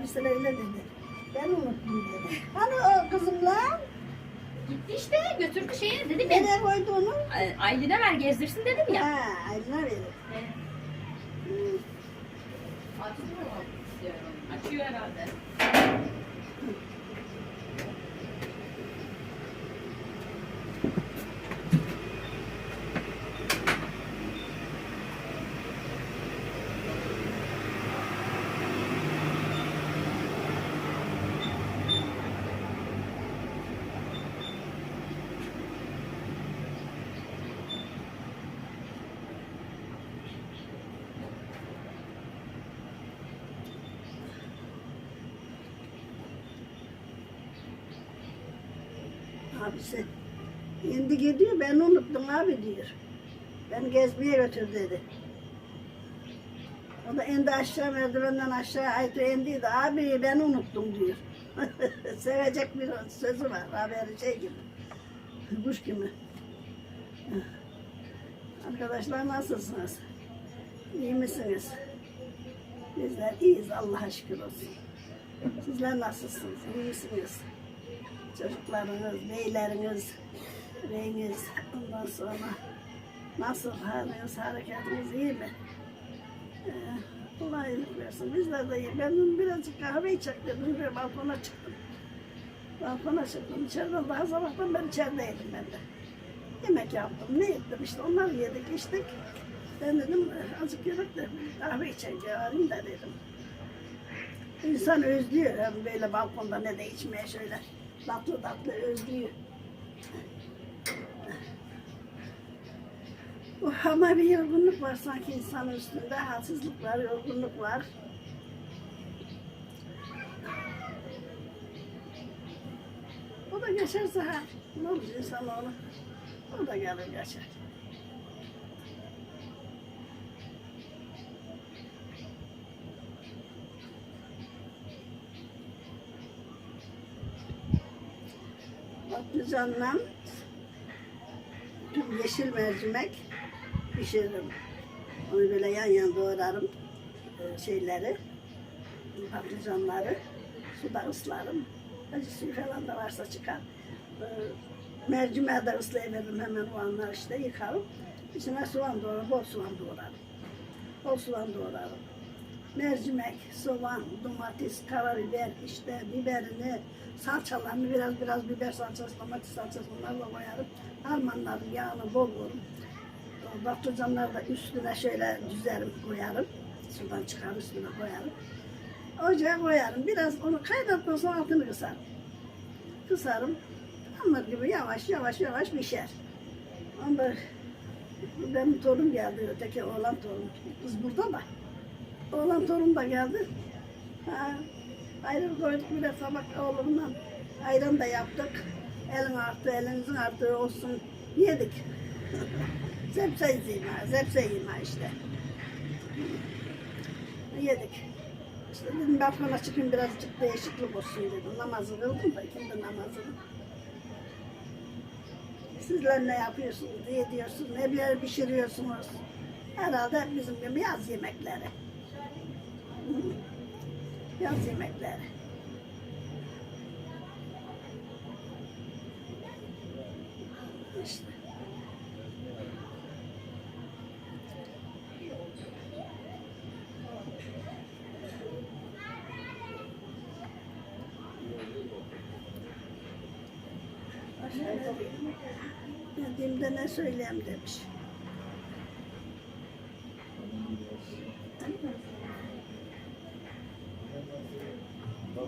abisi öyle dedi. Ben unuttum dedi. Hani o kızımla Gitti işte götürdü şeye dedim ya. nereye koydu onu? Ay- Aylin'e ver gezdirsin dedim ya. Ha, Aydın'a verir. Hmm. Açıyor herhalde. Abisi indi gidiyor ben unuttum abi diyor. Beni gezmeye götür dedi. O da indi aşağı merdivenden aşağı Aytu indiydi. Abi ben unuttum diyor. Sevecek bir sözü var. Haberi şey gibi. Kuş gibi. Arkadaşlar nasılsınız? İyi misiniz? Bizler iyiyiz Allah'a şükür olsun. Sizler nasılsınız? İyi misiniz? Çocuklarınız, beyleriniz, beyiniz, ondan sonra nasıl haliniz, hareketiniz iyi mi? Ee, Allah iyilik versin. Bizler de iyi. Ben dün birazcık kahve içecek dedim. Bir balkona çıktım. Balkona çıktım. İçeriden daha sabahtan beri içerideydim ben de. Yemek yaptım. Ne ettim işte onları yedik içtik. Ben dedim azıcık yedik de kahve içeceğim da dedim. İnsan özlüyor hem böyle balkonda ne de içmeye şöyle tatlı tatlı özlüyor. Oh, ama bir yorgunluk var sanki insanın üstünde. Halsizlik var, yorgunluk var. O da geçerse ha. Ne olur insanoğlu? O da gelir geçer. Patlıcanla yeşil mercimek pişiririm. Onu böyle yan yan doğrarım e, şeyleri, patlıcanları. Suda ıslarım. Acı suyu falan da varsa çıkar. E, Mercimeği de ıslayıveririm hemen o anlar işte yıkarım. İçine soğan doğrarım, bol soğan doğrarım. Bol soğan doğrarım. Mercimek, soğan, domates, karabiber, işte biberini, salçalarını biraz biraz biber salçası, domates salçası bunlarla koyarım. Harmanların yağını bol vururum. Patlıcanları da üstüne şöyle düzerim koyarım. Sudan çıkar üstüne koyarım. Ocağa koyarım. Biraz onu kaynattıktan sonra altını kısarım. Kısarım. Hamur gibi yavaş yavaş yavaş pişer. Onda benim torun geldi, öteki oğlan torun. Kız burada da. Oğlan torun da geldi. Ha, ayran koyduk bir de sabah oğlumla ayran da yaptık. Elin arttı, elinizin arttığı olsun yedik. zepse yiyma, zepse yiyma işte. Yedik. İşte dedim balkona çıkayım birazcık değişiklik olsun dedim. Namazı kıldım da ikindi namazını. Sizler ne yapıyorsunuz, ne ediyorsunuz, ne bir pişiriyorsunuz? Herhalde bizim gibi yaz yemekleri. Yaz yemekleri. İşte. Dediğimde ne söyleyeyim demiş.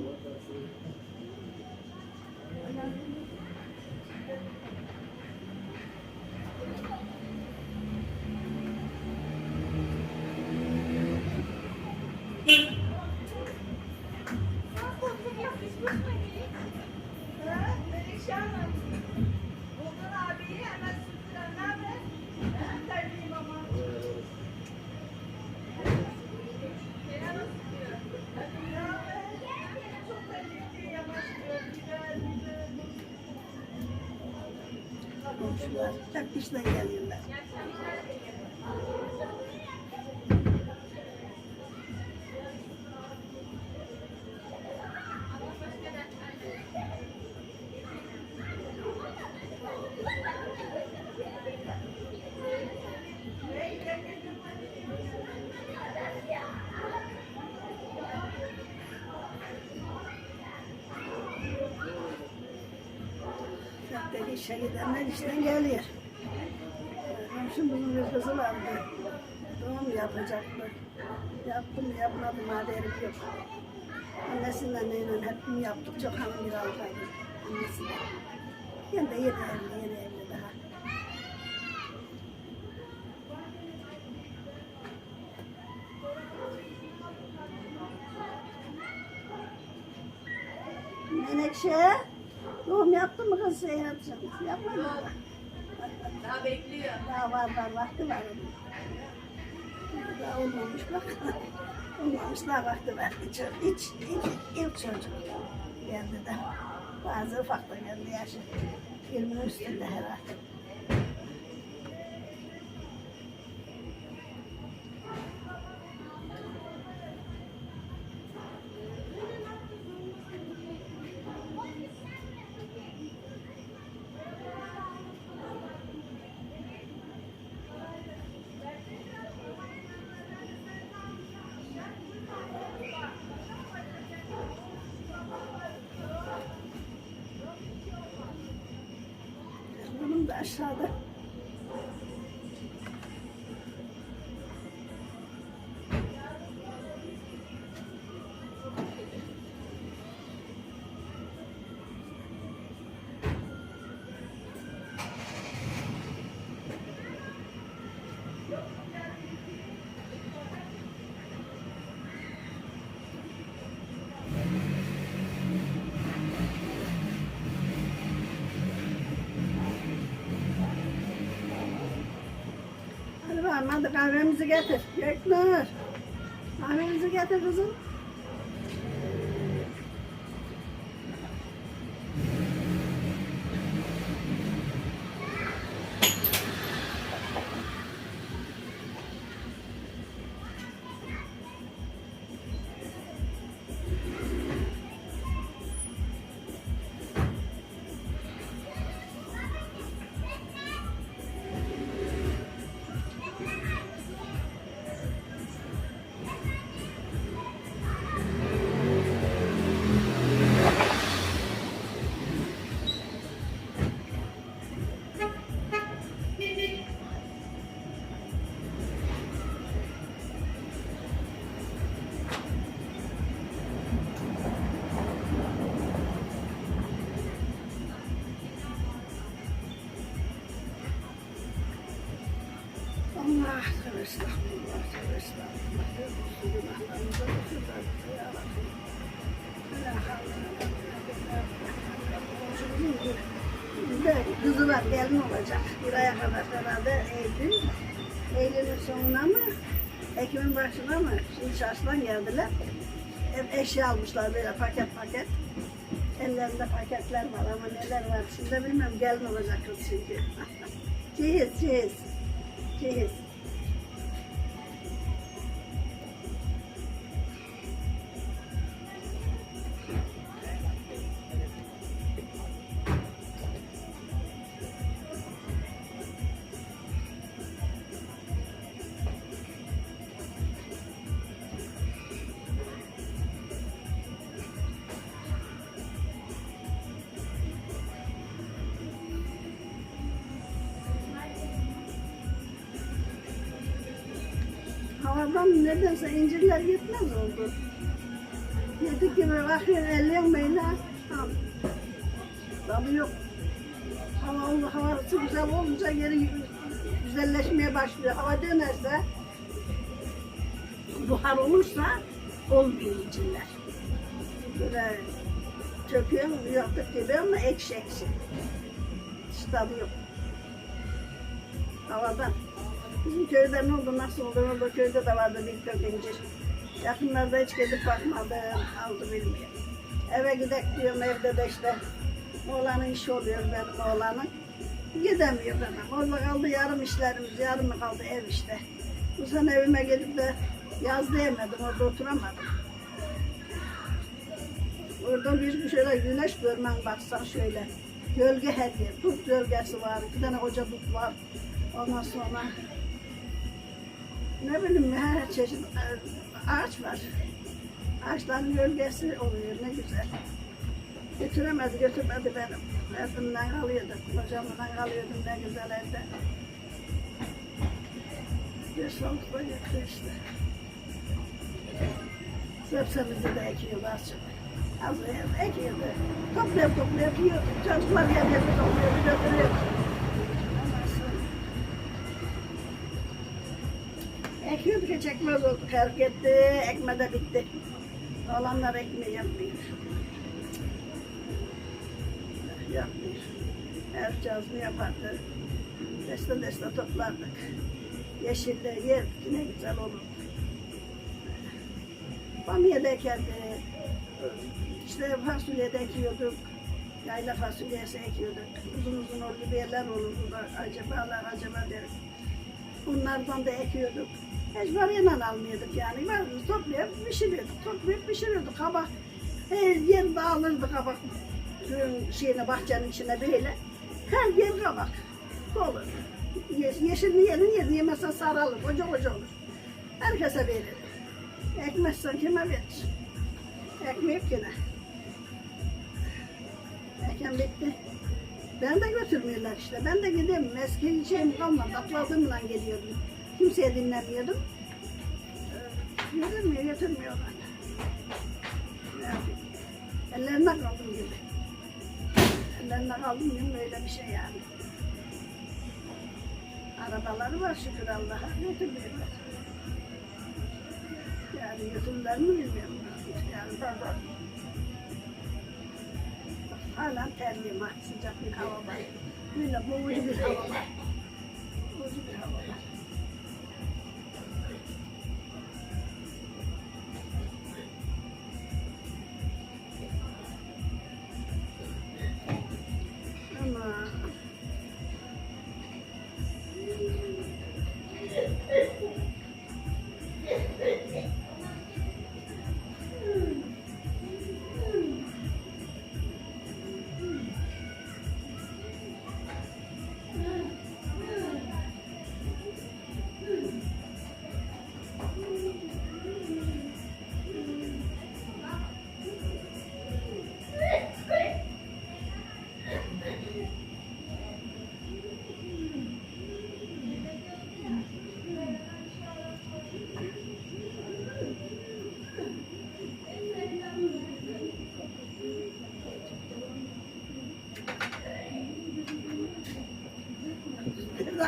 Thank you. Komşular hep işten geliyorlar. İşe gidenler işten geliyor. Komşumuzun bir kızı vardı. Doğum yapacaktı. Yaptım yapmadım haberim yok. Annesinden neyle hep mi yaptık çok hanım bir alkaydı. Annesinden. Ben de yeni kız Seyhat'cığım? Yapmadın mı? Daha bekliyor. Daha var var vakti var. Daha olmamış bak. olmamış daha vakti var. Hiç, hiç, hiç ilk çocuk geldi de. Bazı ufak da geldi yaşı. 20'nin üstünde herhalde. Bunun da bakalım hadi kahvemizi getir. Göknur. Kahvemizi getir kızım. Var, gelin olacak. Bir aya kadar herhalde Eylül. Eylül'ün sonuna mı? Ekim'in başına mı? Şimdi çarşıdan geldiler. Hep eşya almışlar böyle paket paket. Ellerinde paketler var ama neler var şimdi bilmem gelin olacak kız şimdi. Cehiz, cehiz. Cehiz. Havadan nedense incirler yetmez oldu. Yedik gibi bakıyor elleyen beyler. Tabii yok. Hava, havası güzel olunca geri güzelleşmeye başlıyor. Hava dönerse, buhar olursa olmuyor incirler. Böyle çöküyor, yaptık gibi ama ekşi ekşi. Hiç tadı yok. Havadan. Bizim köyde ne oldu, nasıl oldu, orada köyde de vardı bir kök incir. Yakınlarda hiç gidip bakmadım, aldı bilmiyorum. Eve gidek diyorum, evde de işte oğlanın işi oluyor benim oğlanın. Gidemiyor benim. Orada kaldı yarım işlerimiz, yarım kaldı ev işte. Bu sene evime gidip de yaz diyemedim, orada oturamadım. Orada bir şöyle güneş görmen baksan şöyle. Gölge her yer. Tut gölgesi var. Bir tane koca tut var. Ondan sonra ne bileyim her çeşit e, ağaç var. Ağaçların gölgesi oluyor ne güzel. Götüremedi, götürmedi benim. Erzimden kalıyorduk, kocamdan kalıyordum ne güzel evde. Bir soğukta gitti işte. Sebzemizi de ekiyordu azıcık. Az ekiyordu. Toplayıp toplayıp yiyorduk. Çocuklar yerleri topluyordu, götürüyordu. Ekiyorduk hiç ekmez olduk. Her gitti, ekme de bitti. Olanlar ekmeği yapmıyor. Yapmıyor. Her cazını yapardı. Deste deste toplardık. Yeşilde yerdik ne güzel olur. Bamya da ekerdi. İşte fasulye de ekiyorduk. Yayla fasulyesi ekiyorduk. Uzun uzun oldu bir yerler olurdu da acabalar acaba derim. Bunlardan da ekiyorduk. Ecbariyle almıyorduk yani. Vardı toplayıp pişiriyorduk. Toplayıp pişiriyorduk. Kabak her yer dağılırdı kabak. Şeyine bahçenin içine böyle. Her yer kabak. Dolu. Ye- Yeşilini yerin yerin yemezsen saralır. Koca koca olur. Herkese verir. Ekmezsen kime verir? Ekmek yine. Eken bitti. Ben de götürmüyorlar işte. Ben de gideyim. Eski şeyim kalmadı. Atladığımla geliyordum. Kimseye dinlemiyordum. Ee, Götürmüyor, götürmüyorlar. Ellerine kaldım gibi. Ellerine kaldım gibi böyle bir şey yani. Arabaları var şükür Allah'a. Götürmüyorlar. Yani götürürler mi bilmiyorum. Yani fazla Hala terliyim ha, sıcak bir hava var. Böyle boğucu bir hava var.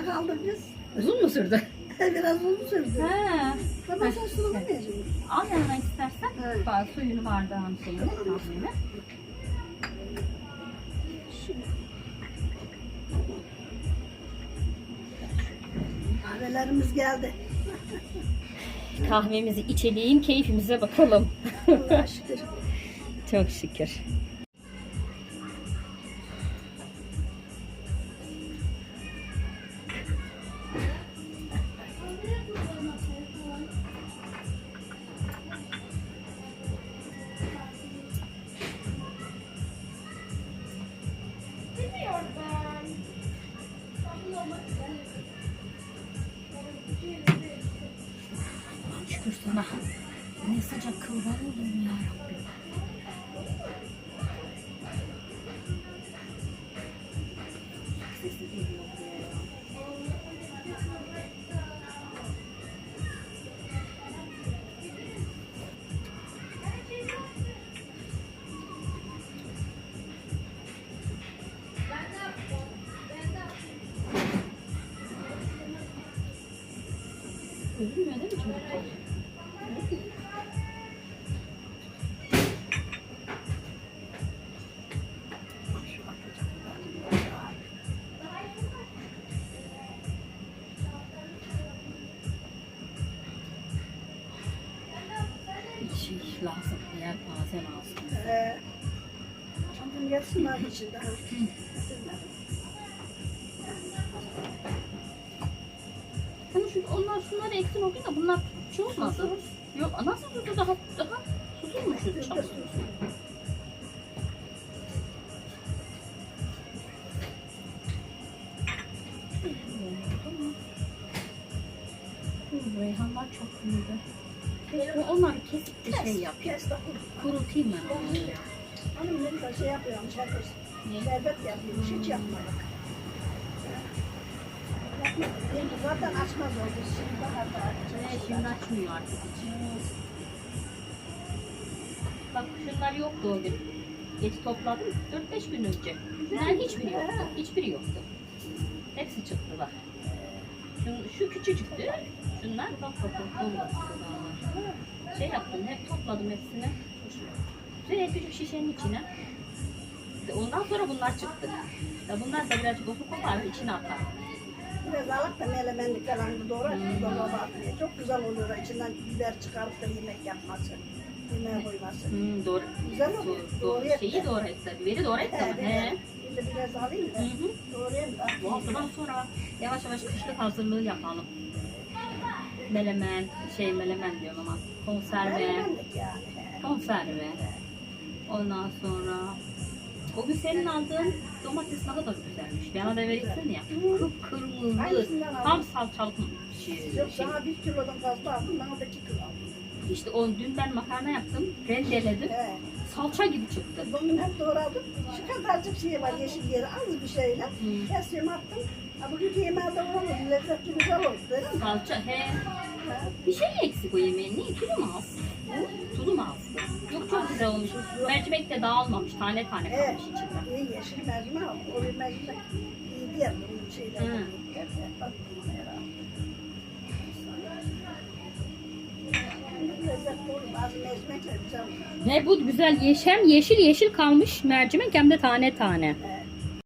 Kaldık biz? Uzun mu sürdü? Biraz uzun sürdü. He. Ama sen sulamayacağım. Al yanına istersen. Evet. Bak suyunu bardağın şeyini, kahveni. Kahvelerimiz geldi. Kahvemizi içelim, keyfimize bakalım. Allah'a şükür. Çok şükür. Şükür sana. Ne sıcak kıllar oldum ya Rabbim. Üzülmüyor değil mi çocuklar? Bir şey lazım, yelpaze lazım. Ee, Şimdi gelsinler içinde. ha. Şey olmasın. Yok nasıl tutu daha daha susuz. Bu Reyhanlar çok büyüdü. Keşke onları kesip de şey yap. Kes de Kurutayım ben onları. Hanım ne güzel şey yapıyormuş herkes. Şerbet yapıyormuş hiç yapmadık. Bak şunlar yoktu o gün. Geç topladım 4-5 gün önce. Bunların hiçbiri yoktu. Hiçbiri yoktu. Hepsi çıktı bak. Şu, şu küçücüktü. Şunlar bak bak bak olmadı. Şey yaptım hep topladım hepsini. Şöyle küçük şişenin içine. Ondan sonra bunlar çıktı. Ya bunlar da birazcık oku kopar içine atar. Biraz alıp da melemenlik falan doğrar. Hmm. Çok güzel oluyor. İçinden biber çıkarıp da yemek yapması. Koyması. Hmm, doğru. Güzel oluyor. Doğru, Doğru Şeyi da. doğru et tabii. Biberi doğru et He. He. Şimdi biraz alayım da. Hı hı. Doğrayayım da. Bu haftadan sonra yavaş yavaş kışlık hazırlığı yapalım. Melemen, şey melemen diyorum ama konserve, Melemenlik yani. konserve. Ondan sonra o gün senin aldığın domates ne kadar güzelmiş. Bana da verirsin ya. Kıpkırmızı. Tam salçalık şey. Yok sana bir kilodan fazla aldım. Bana da iki kilo aldım. İşte o dün ben makarna yaptım. Rendeledim. He. Salça gibi çıktı. Bugün hep doğradım. Şu kadarcık şey var yeşil yeri az bir şeyle. Hı. Kesiyorum attım. Ha, bugünkü yemeğe de olmadı. Lezzetli güzel oldu değil mi? Salça he. Ha. Bir şey eksik o yemeğin. Niye? Tuzu mu az? Tuzu mu az? Yok çok güzel olmuş. Mercimek de dağılmamış. Tane tane Evet. kalmış içinde. İyi yeşil mercimek. O bir mercimek iyi diye şeyler. Hı. Ne bu güzel yeşil, yeşil yeşil kalmış mercimek hem de tane tane. He.